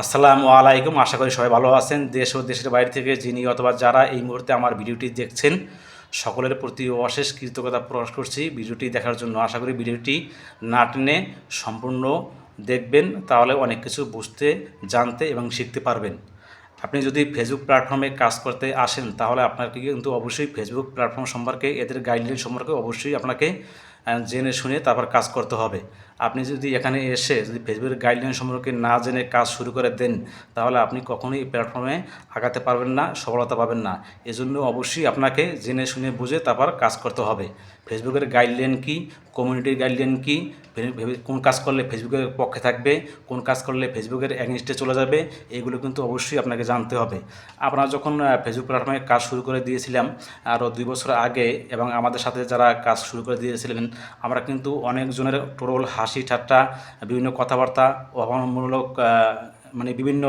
আসসালামু আলাইকুম, আশা করি সবাই ভালো আছেন। দেশ ও দেশের বাইরে থেকে যিনি অথবা যারা এই মুহূর্তে আমার ভিডিওটি দেখছেন, সকলের প্রতি অশেষ কৃতজ্ঞতা প্রকাশ করছি। ভিডিওটি দেখার জন্য আশা করি ভিডিওটি না টেনে সম্পূর্ণ দেখবেন, তাহলে অনেক কিছু বুঝতে, জানতে এবং শিখতে পারবেন। আপনি যদি ফেসবুক প্ল্যাটফর্মে কাজ করতে আসেন, তাহলে আপনাকে কিন্তু অবশ্যই ফেসবুক প্ল্যাটফর্ম সম্পর্কে, এদের গাইডলাইন সম্পর্কে অবশ্যই আপনাকে জেনে শুনে তারপর কাজ করতে হবে। আপনি যদি এখানে এসে যদি ফেসবুকের গাইডলাইন সম্পর্কে না জেনে কাজ শুরু করে দেন, তাহলে আপনি কখনোই এই প্ল্যাটফর্মে আগাতে পারবেন না, সফলতা পাবেন না। এজন্য অবশ্যই আপনাকে জেনে শুনে বুঝে তারপর কাজ করতে হবে। ফেসবুকের গাইডলাইন কি? কমিউনিটির গাইডলাইন কি? কোন কাজ করলে ফেসবুকের পক্ষে থাকবে? কোন কাজ করলে ফেসবুকের অ্যাগনিস্টে চলে যাবে? এইগুলো কিন্তু অবশ্যই আপনাকে জানতে হবে। আপনারা যখন ফেসবুক প্ল্যাটফর্মে কাজ শুরু করে দিয়েছিলাম, আরও দুই বছর আগে এবং আমাদের সাথে যারা কাজ শুরু করে দিয়েছিলেন, আমরা কিন্তু অনেকজনের টোরল, হাসি ঠাট্টা, বিভিন্ন কথাবার্তা, অপমানমূলক মানে বিভিন্ন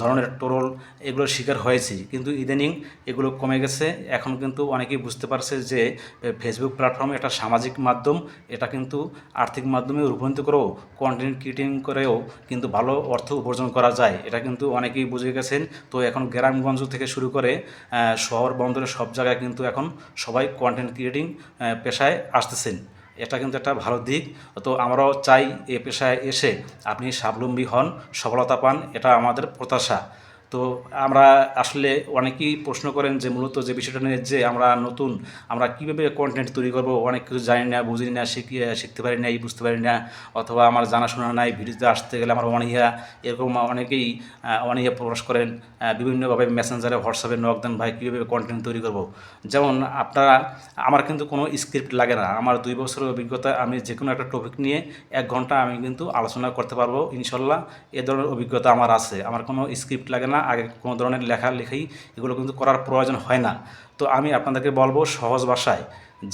ধরনের টোরল এগুলোর শিকার হয়েছি। কিন্তু ইদানিং এগুলো কমে গেছে। এখন কিন্তু অনেকেই বুঝতে পারছে যে ফেসবুক প্ল্যাটফর্ম একটা সামাজিক মাধ্যম, এটা কিন্তু আর্থিক মাধ্যমে রূপান্তরিত করেও কন্টেন্ট ক্রিয়েটিং করেও কিন্তু ভালো অর্থ উপার্জন করা যায়। এটা কিন্তু অনেকেই বুঝে গেছেন। তো এখন গ্রামগঞ্জ থেকে শুরু করে শহর বন্দরের সব জায়গায় কিন্তু এখন সবাই কন্টেন্ট ক্রিয়েটিং পেশায় আসতেছেন। এটা কিন্তু একটা ভালো দিক। তো আমরাও চাই এ পেশায় এসে আপনি স্বাবলম্বী হন, সফলতা পান, এটা আমাদের প্রত্যাশা। তো আমরা আসলে অনেকেই প্রশ্ন করেন যে মূলত যে বিষয়টা নিয়ে যে আমরা নতুন, আমরা কীভাবে কন্টেন্ট তৈরি করব, অনেক কিছু জানি না, বুঝি না, শিখি, শিখতে পারি না বুঝতে পারি না, অথবা আমার জানাশোনা নাই, ভিডিওতে আসতে গেলে আমার অনীহা, এরকম অনেকেই অনীহা প্রকাশ করেন বিভিন্নভাবে মেসেঞ্জারে, হোয়াটসঅ্যাপে নক দেন ভাই, কীভাবে কন্টেন্ট তৈরি করব? যেমন আপনারা, আমার কিন্তু কোনো স্ক্রিপ্ট লাগে না। আমার দুই বছরের অভিজ্ঞতা, আমি যে কোনো একটা টপিক নিয়ে এক ঘণ্টা আমি কিন্তু আলোচনা করতে পারব, ইনশাল্লাহ, এ ধরনের অভিজ্ঞতা আমার আছে। আমার কোনো স্ক্রিপ্ট লাগে না আগে কোনো ধরনের লেখা লেখাই এগুলো কিন্তু করার প্রয়োজন হয় না। তো আমি আপনাদেরকে বলব সহজ ভাষায়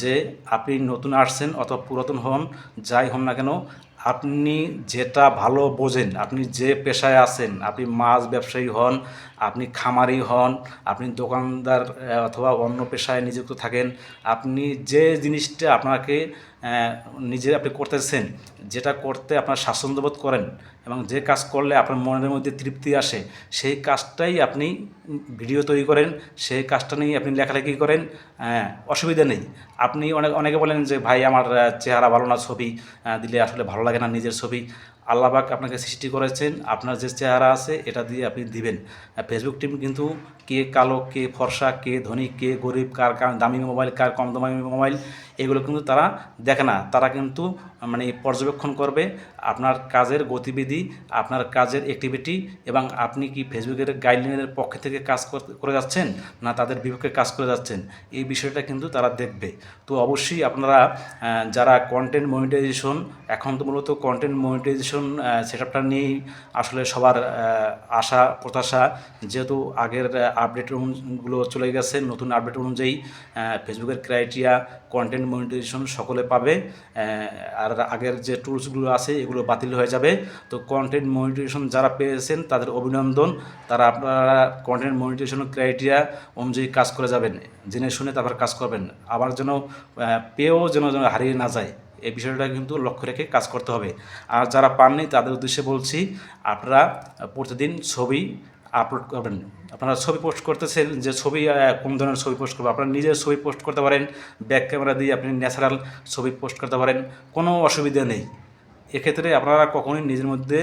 যে আপনি নতুন আসছেন অথবা পুরাতন হন, যাই হন না কেন, আপনি যেটা ভালো বোঝেন, আপনি যে পেশায় আছেন, আপনি মাছ ব্যবসায়ী হন, আপনি খামারি হন, আপনি দোকানদার অথবা অন্য পেশায় নিযুক্ত থাকেন, আপনি যে জিনিসটা আপনাকে নিজে আপনি করতেছেন, যেটা করতে আপনার স্বাচ্ছন্দ্যবোধ করেন এবং যে কাজ করলে আপনার মনের মধ্যে তৃপ্তি আসে সেই কাজটাই আপনি ভিডিও তৈরি করেন সেই কাজটা নিয়ে আপনি লেখালেখি করেন আহ, অসুবিধা নেই। আপনি অনেক অনেকে বলেন যে ভাই আমার চেহারা ভালো না ছবি দিলে আসলে ভালো লাগে না নিজের ছবি। আল্লাহবাক আপনাকে সৃষ্টি করেছেন আপনার যে চেহারা আছে এটা দিয়ে আপনি দিবেন। ফেসবুক টিম কিন্তু কে কালো কে ফর্সা কে ধনী কে গরিব কার কার দামি মোবাইল কার কম দামি মোবাইল এগুলো কিন্তু তারা দেখে না। তারা কিন্তু মানে পর্যবেক্ষণ করবে। আপনার কাজের গতিবিধি, আপনার কাজের অ্যাক্টিভিটি এবং আপনি কি ফেসবুকের গাইডলাইনের পক্ষে থেকে কাজ করে যাচ্ছেন না তাদের বিপক্ষে কাজ করে যাচ্ছেন, এই বিষয়টা কিন্তু তারা দেখবে। তো অবশ্যই আপনারা যারা কন্টেন্ট মনিটাইজেশন এখন তো মূলত কন্টেন্ট মনিটাইজেশন সেট আপটা নিয়েই আসলে সবার আশা, প্রত্যাশা। যেহেতু আগের আপডেটগুলো চলে গেছে, নতুন আপডেট অনুযায়ী ফেসবুকের ক্রাইটেরিয়া কন্টেন্ট মনিটাইজেশন সকলে পাবে আর আগের যে টুলসগুলো আছে এগুলো বাতিল হয়ে যাবে। তো কন্টেন্ট মনিটাইজেশন যারা পেয়েছেন, তাদের অভিনন্দন। তারা আপনারা কন্টেন্ট মনিটাইজেশন ক্রাইটেরিয়া অনুযায়ী কাজ করে যাবেন। জেনে শুনে তারপর কাজ করবেন। আবার যেন পেয়েও যেন যেন হারিয়ে না যায়। এই বিষয়টা কিন্তু লক্ষ্য রেখে কাজ করতে হবে। আর যারা পাননি, তাদের উদ্দেশ্যে বলছি, আপনারা প্রতিদিন ছবি আপলোড করবেন। আপনারা ছবি পোস্ট করতেছেন, যে ছবি কোন ধরনের ছবি পোস্ট করবেন? আপনারা নিজের ছবি পোস্ট করতে পারেন। ব্যাক ক্যামেরা দিয়ে আপনি ন্যাচারাল ছবি পোস্ট করতে পারেন। কোনো অসুবিধা নেই। এক্ষেত্রে আপনারা কখনোই নিজের মধ্যে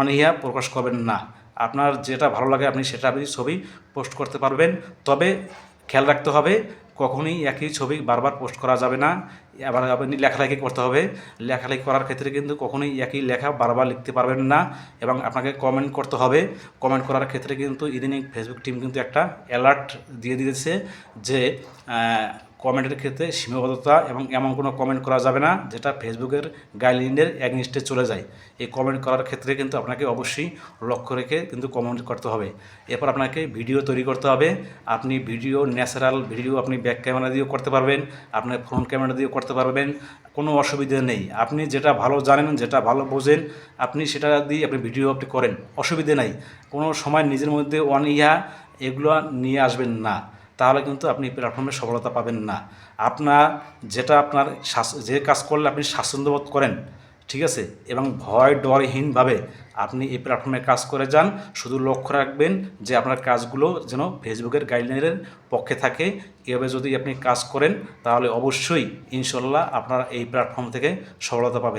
অনীহা প্রকাশ করবেন না। আপনার যেটা ভালো লাগে আপনি সেটা আপনি ছবি পোস্ট করতে পারবেন। তবে খেয়াল রাখতে হবে, কখনোই একই ছবি বারবার পোস্ট করা যাবে না। আবার আপনি লেখালেখি করতে হবে। লেখালেখি করার ক্ষেত্রে কিন্তু কখনোই একই লেখা বারবার লিখতে পারবেন না এবং আপনাকে কমেন্ট করতে হবে। কমেন্ট করার ক্ষেত্রে কিন্তু ইদানিং ফেসবুক টিম কিন্তু একটা অ্যালার্ট দিয়ে দিয়েছে যে কমেন্টের ক্ষেত্রে সীমাবদ্ধতা এবং এমন কোনো কমেন্ট করা যাবে না, যেটা ফেসবুকের গাইডলাইনের অ্যাগনিস্টে চলে যায়। এই কমেন্ট করার ক্ষেত্রে কিন্তু আপনাকে অবশ্যই লক্ষ্য রেখে কিন্তু কমেন্ট করতে হবে। এরপর আপনাকে ভিডিও তৈরি করতে হবে। আপনি ভিডিও ন্যাচারাল ভিডিও আপনি ব্যাক ক্যামেরা দিয়েও করতে পারবেন, আপনার ফ্রন্ট ক্যামেরা দিয়েও করতে পারবেন, কোনো অসুবিধা নেই। আপনি যেটা ভালো জানেন, যেটা ভালো বোঝেন, আপনি সেটা দিয়ে আপনি ভিডিও আপনি করেন, অসুবিধে নাই। কোনো সময় নিজের মধ্যে অনীহা এগুলো নিয়ে আসবেন না। তাহলে কিন্তু আপনি প্ল্যাটফর্মে সফলতা পাবেন না। আপনার যেটা আপনার যে কাজ করলে আপনি স্বাচ্ছন্দ্যবোধ করেন, ঠিক আছে? এবং ভয়, ডরহীনভাবে আপনি এই প্ল্যাটফর্মে কাজ করে যান, শুধু লক্ষ্য রাখবেন যে আপনার কাজগুলো যেন ফেসবুকের গাইডলাইনের পক্ষে থাকে। এভাবে যদি আপনি কাজ করেন, তাহলে অবশ্যই ইনশাল্লাহ আপনারা এই প্ল্যাটফর্ম থেকে সফলতা পাবেন।